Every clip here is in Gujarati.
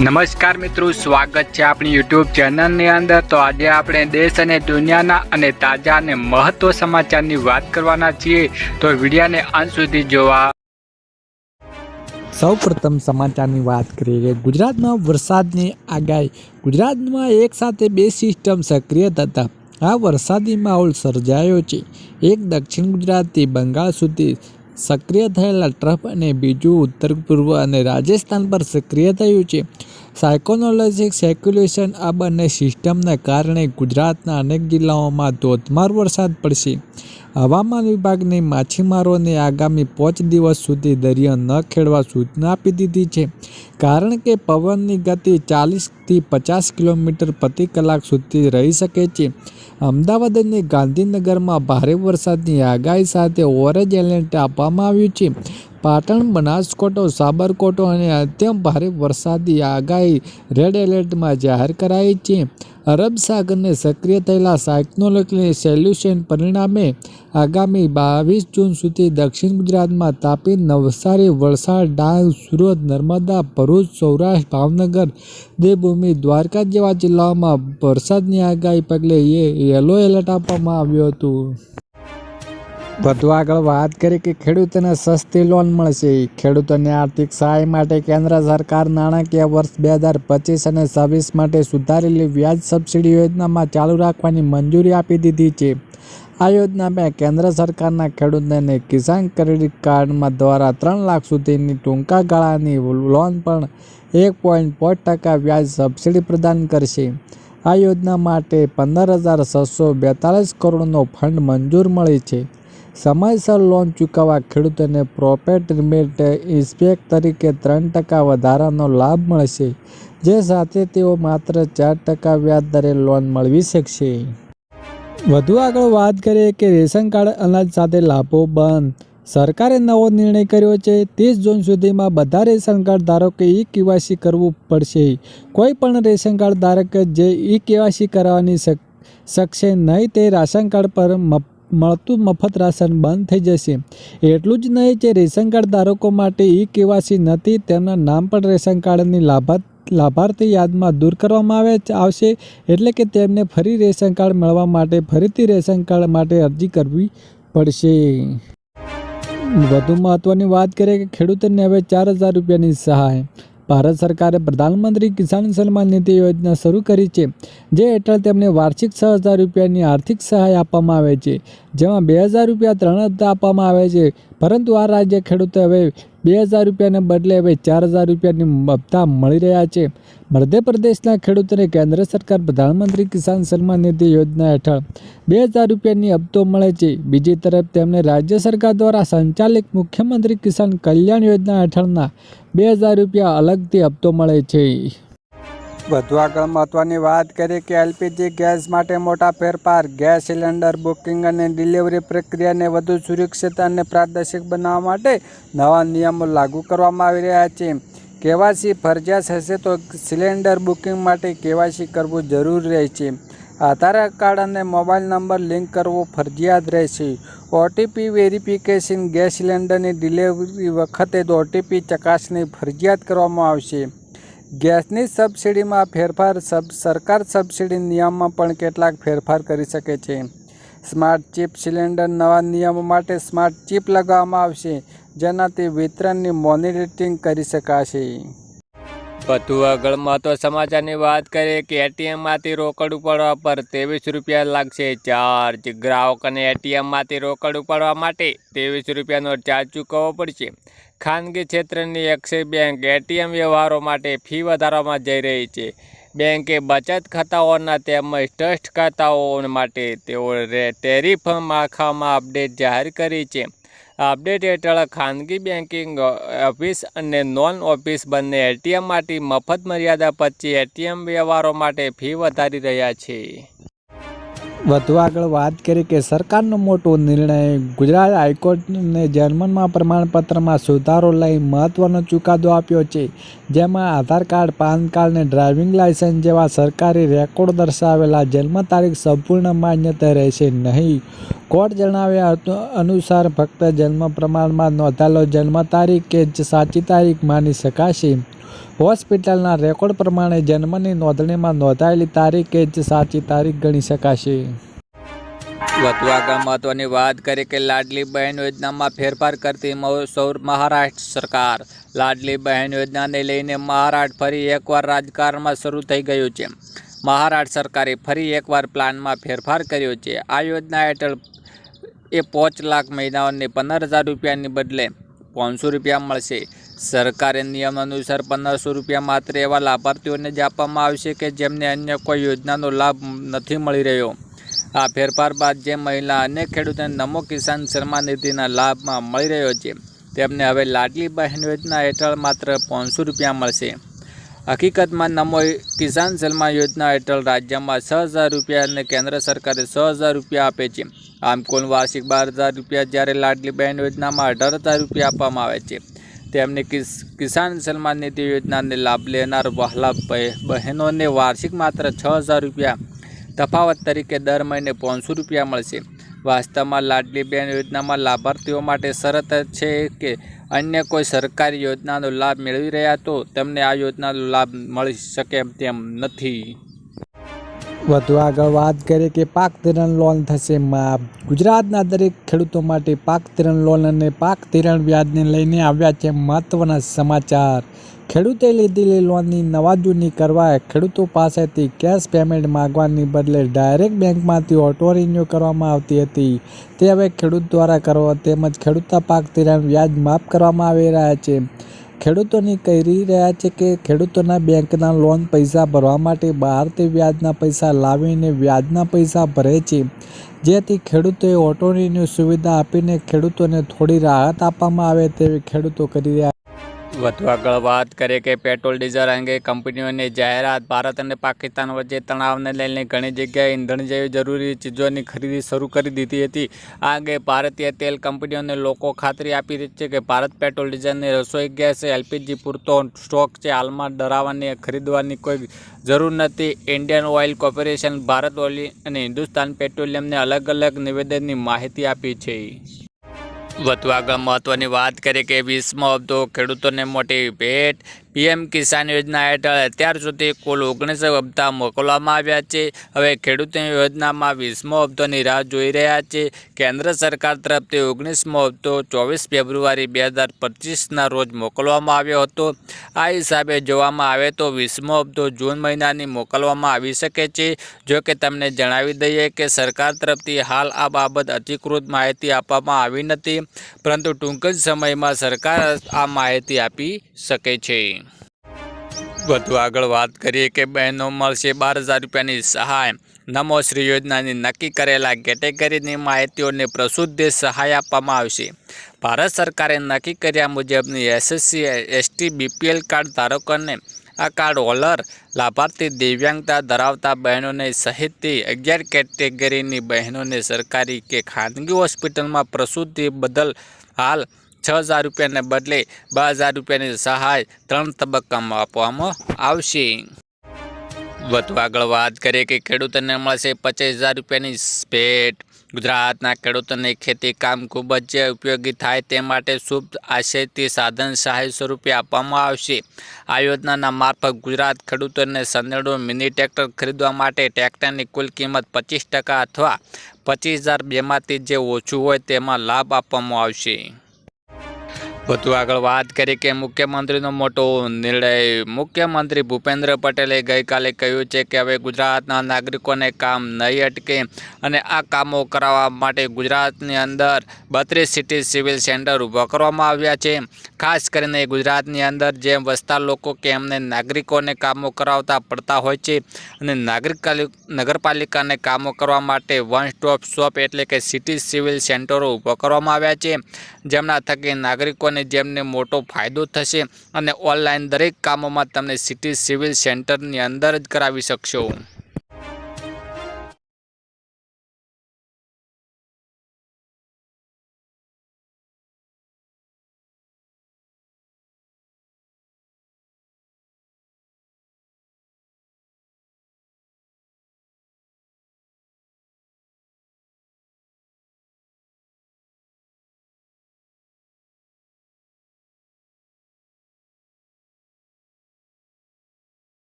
નમસ્કાર મિત્રો, સ્વાગત છે આપણી યુટ્યુબ ચેનલની અંદર. તો આજે આપણે દેશ અને દુનિયાના અને તાજા અને મહત્વ સમાચારની વાત કરવાના છીએ. તો વિડીયાને અંત સુધી જોવા. સૌ પ્રથમ સમાચારની વાત કરીએ ગુજરાતમાં વરસાદની આગાહી. ગુજરાતમાં એક સાથે બે સિસ્ટમ સક્રિય થતા. આ વરસાદી માહોલ સર્જાયો છે. એક દક્ષિણ ગુજરાતથી બંગાળ સુધી સક્રિય થયેલા ટ્રફ અને બીજું ઉત્તર પૂર્વ અને રાજસ્થાન પર સક્રિય થયું છે. સાયકોનોલોજીક સેક્યુલેશન આ બંને સિસ્ટમને કારણે ગુજરાતના અનેક જિલ્લાઓમાં ધોધમાર વરસાદ પડશે. હવામાન વિભાગની માછીમારોને આગામી પાંચ દિવસ સુધી દરિયો ન ખેડવા સૂચના આપી દીધી છે. કારણ કે પવનની ગતિ ચાલીસથી પચાસ કિલોમીટર પ્રતિ કલાક સુધી રહી શકે છે. અમદાવાદ અને ગાંધીનગરમાં ભારે વરસાદની આગાહી સાથે ઓરેન્જ એલર્ટ આપવામાં આવ્યું છે. પાટણ બનાસકોટો સાબરકોટો અને અત્યંત ભારે વરસાદની આગાહી રેડ એલર્ટમાં જાહેર કરાઈ છે. અરબ સાગરને સક્રિય થયેલા સાયક્નોલોજી સોલ્યુશન પરિણામે આગામી બાવીસ જૂન સુધી દક્ષિણ ગુજરાતમાં તાપી નવસારી, વલસાડ, ડાંગ, સુરત, નર્મદા, ભરૂચ, સૌરાષ્ટ્ર, ભાવનગર, દેવભૂમિ, દ્વારકા જેવા જિલ્લાઓમાં વરસાદની આગાહી પગલે યલો એલર્ટ આપવામાં આવ્યું હતું. વધુ આગળ વાત કરી કે ખેડૂતોને સસ્તી લોન મળશે. ખેડૂતોને આર્થિક સહાય માટે કેન્દ્ર સરકાર નાણાકીય વર્ષ બે હજાર પચીસ અને છવ્વીસ માટે સુધારેલી વ્યાજ સબસિડી યોજનામાં ચાલુ રાખવાની મંજૂરી આપી દીધી છે. આ યોજનામાં કેન્દ્ર સરકારના ખેડૂતોને કિસાન ક્રેડિટ કાર્ડમાં દ્વારા ત્રણ લાખ સુધીની ટૂંકા ગાળાની લોન પણ એક પોઈન્ટ પાંચ ટકા વ્યાજ સબસિડી પ્રદાન કરશે. આ યોજના માટે પંદર હજાર છસો બેતાલીસ કરોડનો ફંડ મંજૂર મળી છે. સમયસર લોન ચૂકવવા ખેડૂતોને પ્રોપેટ રિમેટ ઇન્સ્પેક્ટ તરીકે ત્રણ ટકા વધારાનો લાભ મળશે, જે સાથે તેઓ માત્ર ચાર ટકા વ્યાજ દરે લોન મેળવી શકશે. વધુ આગળ વાત કરીએ કે રેશન કાર્ડ અનાજ સાથે લાભો બંધ. સરકારે નવો નિર્ણય કર્યો છે, ત્રીસ જૂન સુધીમાં બધા રેશન કાર્ડ ધારકો ઈ કેવાયસી કરવું પડશે. કોઈ પણ રેશન કાર્ડ ધારક જે ઈ કેવાયસી કરાવવાની શક- શકશે નહીં તે રાશન કાર્ડ પર મળતું મફત રાશન બંધ થઈ જશે. એટલું જ નહીં જે રેશન કાર્ડ ધારકો માટે ઈ કેવાયસી નથી, તેમના નામ પણ રેશન કાર્ડની લાભાર્થ, લાભાર્થી યાદમાં દૂર કરવામાં આવે આવશે, એટલે કે તેમને ફરી રેશન કાર્ડ મેળવવા માટે, ફરીથી રેશન કાર્ડ માટે અરજી કરવી પડશે. વધુ મહત્વની વાત કરીએ કે ખેડૂતોને હવે ચાર હજાર રૂપિયાની સહાય. ભારત સરકારે પ્રધાનમંત્રી કિસાન સન્માન નિધિ યોજના શરૂ કરી છે, જે હેઠળ તેમને વાર્ષિક છ હજાર રૂપિયાની આર્થિક સહાય આપવામાં આવે છે, જેમાં બે હજાર રૂપિયા ત્રણ હપ્તા આપવામાં આવે છે. પરંતુ આ રાજ્ય ખેડૂતો હવે બે હજાર રૂપિયાને બદલે હવે ચાર હજાર રૂપિયાની હપ્તા મળી રહ્યા છે. મધ્યપ્રદેશના ખેડૂતોને કેન્દ્ર સરકાર પ્રધાનમંત્રી કિસાન સન્માન નિધિ યોજના હેઠળ બે હજાર રૂપિયાની હપ્તો મળે છે. બીજી તરફ તેમને રાજ્ય સરકાર દ્વારા સંચાલિત મુખ્યમંત્રી કિસાન કલ્યાણ યોજના હેઠળના બે હજાર રૂપિયા અલગથી હપ્તો મળે છે. વધુ આગળ મહત્વની વાત કરીએ કે એલપીજી ગેસ માટે મોટા ફેરફાર. ગેસ સિલિન્ડર બુકિંગ અને ડિલિવરી પ્રક્રિયાને વધુ સુરક્ષિત અને પ્રાદેશિક બનાવવા માટે નવા નિયમો લાગુ કરવામાં આવી રહ્યા છે. કેવાયસી ફરજિયાત હશે તો સિલિન્ડર બુકિંગ માટે કેવાયસી કરવું જરૂરી રહેશે આધાર કાર્ડ અને મોબાઈલ નંબર લિંક કરવો ફરજિયાત રહેશે. ઓટીપી વેરિફિકેશન ગેસ સિલિન્ડરની ડિલિવરી વખતે ઓટીપી ચકાસણી ફરજિયાત કરવામાં આવશે. ગેસની સબસિડીમાં ફેરફાર સબ, સરકાર સબસિડી નિયમમાં પણ કેટલાક ફેરફાર કરી શકે છે. સ્માર્ટ ચિપ સિલિન્ડર નવા નિયમો માટે સ્માર્ટ ચિપ લગાવવામાં આવશે, જેનાથી વિતરણની મોનિટરિંગ કરી શકાશે. વધુ તો સમાચારની વાત કરીએ કે એટીએમમાંથી રોકડ ઉપાડવા પર ત્રેવીસ રૂપિયા લાગશે ચાર્જ ગ્રાહકોને એટીએમમાંથી રોકડ ઉપાડવા માટે ત્રેવીસ રૂપિયાનો ચાર્જ ચૂકવવો પડશે. ખાનગી ક્ષેત્રની એક્સિસ બેંક એટીએમ વ્યવહારો માટે ફી વધારવામાં જઈ રહી છે. બેંકે બચત ખાતાઓના તેમજ ટ્રસ્ટ ખાતાઓ માટે તેઓ ટેરિફ માળખામાં અપડેટ જાહેર કરી છે. અપડેટ હેઠળ ખાનગી બેન્કિંગ ઓફિસ અને નોન ઓફિસ બંને એટીએમ માટે મફત મર્યાદા પછી એટીએમ વ્યવહારો માટે ફી વધારી રહ્યા છે. વધુ આગળ વાત કરી કે સરકારનો મોટો નિર્ણય ગુજરાત હાઈકોર્ટને જર્મનમાં પ્રમાણપત્રમાં સુધારો લઈ મહત્વનો ચુકાદો આપ્યો છે, જેમાં આધાર કાર્ડ, પાન કાર્ડ અને ડ્રાઇવિંગ લાયસન્સ જેવા સરકારી રેકોર્ડ દર્શાવેલા જન્મ તારીખ સંપૂર્ણ માન્યતા રહેશે નહીં. કોર્ટ જણાવ્યા અનુસાર ફક્ત જન્મ પ્રમાણમાં નોંધાયેલો જન્મ તારીખ કે સાચી તારીખ માની શકાશે. હોસ્પિટલના રેકોર્ડ પ્રમાણે જન્મની નોંધણીમાં નોંધાયેલી તારીખે જ સાચી તારીખ ગણી શકાશે. મહત્વની વાત કરી કે લાડલી બહેન યોજનામાં ફેરફાર કરતી મહારાષ્ટ્ર સરકાર. લાડલી બહેન યોજનાને લઈને મહારાષ્ટ્ર ફરી એકવાર રાજકારણમાં શરૂ થઈ ગયું છે. મહારાષ્ટ્ર સરકારે ફરી એકવાર પ્લાનમાં ફેરફાર કર્યો છે. આ યોજના હેઠળ એ પાંચ લાખ મહિનાઓને પંદર હજાર રૂપિયાની બદલે પાંચસો રૂપિયા મળશે. સરકારે નિયમ અનુસાર પંદરસો રૂપિયા માત્ર એવા લાભાર્થીઓને જ આપવામાં આવશે કે જેમને અન્ય કોઈ યોજનાનો લાભ નથી મળી રહ્યો. આ ફેરફાર બાદ જે મહિલા અનેક ખેડૂતોને નમો કિસાન સન્માન નિધિના લાભમાં મળી રહ્યો છે, તેમને હવે લાડલી બહેન યોજના હેઠળ માત્ર પાંચસો રૂપિયા મળશે. હકીકતમાં નમો કિસાન સન્માન યોજના હેઠળ રાજ્યમાં છ હજાર રૂપિયા અને કેન્દ્ર સરકારે છ હજાર રૂપિયા આપે છે. આમ કુલ વાર્ષિક બાર હજાર રૂપિયા જ્યારે લાડલી બહેન યોજનામાં અઢાર હજાર રૂપિયા આપવામાં આવે છે. તેમની કિસ, કિસાન સન્માન નિધિ યોજનાને લાભ લેનાર વહાલા બહેનોને વાર્ષિક માત્ર છ હજાર રૂપિયા તફાવત તરીકે દર મહિને પાંચસો રૂપિયા મળશે. વાસ્તવમાં લાડલી બેન યોજનામાં લાભાર્થીઓ માટે શરત છે કે અન્ય કોઈ સરકારી યોજનાનો લાભ મેળવી રહ્યા તો તેમને આ યોજનાનો લાભ મળી શકે તેમ નથી. વધુ આગળ વાત કરીએ કે પાક ધિરણ લોન થશે માફ. ગુજરાતના દરેક ખેડૂતો માટે પાક ધિરણ લોન અને પાક ધિરણ વ્યાજને લઈને આવ્યા છે મહત્વના સમાચાર. ખેડૂતે લીધેલી લોનની નવાજૂની કરવા ખેડૂતો પાસેથી કેશ પેમેન્ટ માગવાની બદલે ડાયરેક્ટ બેંકમાંથી ઓટો રિન્યુ કરવામાં આવતી હતી. તે હવે ખેડૂત દ્વારા કરવા તેમજ ખેડૂતના પાક ધિરાણ વ્યાજ માફ કરવામાં આવી રહ્યા છે. ખેડૂતોની કહી રહ્યા છે કે ખેડૂતોના બેંકના લોન પૈસા ભરવા માટે બહારથી વ્યાજના પૈસા લાવીને વ્યાજના પૈસા ભરે છે. જેથી ખેડૂતોએ ઓટો રિન્યુ સુવિધા આપીને ખેડૂતોને થોડી રાહત આપવામાં આવે તેવી ખેડૂતો કરી રહ્યા વધુ આગળ વાત કરીએ કે પેટ્રોલ, ડીઝલ અંગે કંપનીઓની જાહેરાત, ભારત અને પાકિસ્તાન વચ્ચે તણાવને લઈને ઘણી જગ્યાએ ઇંધણ જેવી જરૂરી ચીજોની ખરીદી શરૂ કરી દીધી હતી. આ અંગે ભારતીય તેલ કંપનીઓને લોકો ખાતરી આપી રહી છે કે ભારત પેટ્રોલ, ડીઝલની રસોઈ ગેસ, એલપીજી પૂરતો સ્ટોક છે. હાલમાં ડરાવવાની ખરીદવાની કોઈ જરૂર નથી. Indian Oil Corporation Bharat oil અને હિન્દુસ્તાન પેટ્રોલિયમને અલગ અલગ નિવેદનની માહિતી આપી છે. વધુ આગળ મહત્વની વાત કરીએ કે વીસમો હપ્તો ખેડૂતોને મોટી ભેટ પીએમ કિસાન યોજના હેઠળ અત્યાર સુધી કુલ ઓગણીસ હપ્તા મોકલવામાં આવ્યા છે. હવે ખેડૂતોની યોજનામાં વીસમો હપ્તોની રાહ જોઈ રહ્યા છે. કેન્દ્ર સરકાર તરફથી ઓગણીસમો હપ્તો ચોવીસ ફેબ્રુઆરી બે હજાર પચીસના રોજ મોકલવામાં આવ્યો હતો. આ હિસાબે જોવામાં આવે તો વીસમો હપ્તો જૂન મહિનાની મોકલવામાં આવી શકે છે. જો કે તમને જણાવી દઈએ કે સરકાર તરફથી હાલ આ બાબત અધિકૃત માહિતી આપવામાં આવી નથી. પરંતુ ટૂંક જ સમયમાં સરકાર આ માહિતી આપી શકે છે. વધુ આગળ વાત કરીએ કે બહેનો મળશે બાર હજાર રૂપિયાની સહાય. નમો શ્રી યોજનાની નક્કી કરેલા કેટેગરીની માહિતીઓને પ્રસુદ્ધ સહાય આપવામાં આવશે. ભારત સરકારે નક્કી કર્યા મુજબની એસએસસી, એસટી, બીપીએલ કાર્ડ ધારકોને આ કાર્ડ હોલ્ડર લાભાર્થી દિવ્યાંગતા ધરાવતા બહેનોને સહિતથી અગિયાર કેટેગરીની બહેનોને સરકારી કે ખાનગી હોસ્પિટલમાં પ્રસૂતિ બદલ હાલ છ હજાર રૂપિયાને બદલે બે હજાર રૂપિયાની સહાય ત્રણ તબક્કામાં આપવામાં આવશે. વધુ આગળ વાત કરીએ કે ખેડૂતોને મળશે પચીસ હજાર રૂપિયાની ભેટ. ગુજરાતના ખેડૂતોને ખેતી કામ ખૂબ જ ઉપયોગી થાય તે માટે શુભ આશયથી સાધન સહાય સ્વરૂપે આપવામાં આવશે. આ યોજનાના મારફત ગુજરાત ખેડૂતોને સનેડો મિની ટ્રેક્ટર ખરીદવા માટે ટ્રેક્ટરની કુલ કિંમત પચીસ ટકા અથવા પચીસ હજાર બેમાંથી જે ઓછું હોય તેમાં લાભ આપવામાં આવશે. વધુ આગળ વાત કરીએ કે મુખ્યમંત્રીનો મોટો નિર્ણય. મુખ્યમંત્રી ભૂપેન્દ્ર પટેલે ગઈકાલે કહ્યું છે કે હવે ગુજરાતના નાગરિકોને કામ નહીં અટકે અને આ કામો કરાવવા માટે ગુજરાતની અંદર બત્રીસ સિટી સિવિલ સેન્ટર ઊભા કરવામાં આવ્યા છે. ખાસ કરીને ગુજરાતની અંદર જેમ વસતા લોકો કે એમને નાગરિકોને કામો કરાવતા પડતા હોય છે અને નાગરિક નગરપાલિકાને કામો કરવા માટે વન સ્ટોપ શોપ એટલે કે સિટી સિવિલ સેન્ટરો ઊભા કરવામાં આવ્યા છે. જેમના થકી નાગરિકોને જેમને મોટો ફાયદો થશે અને ઓનલાઈન દરેક કામોમાં તમને સિટી સિવિલ સેન્ટરની અંદર જ કરાવી શકશો.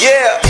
Yeah.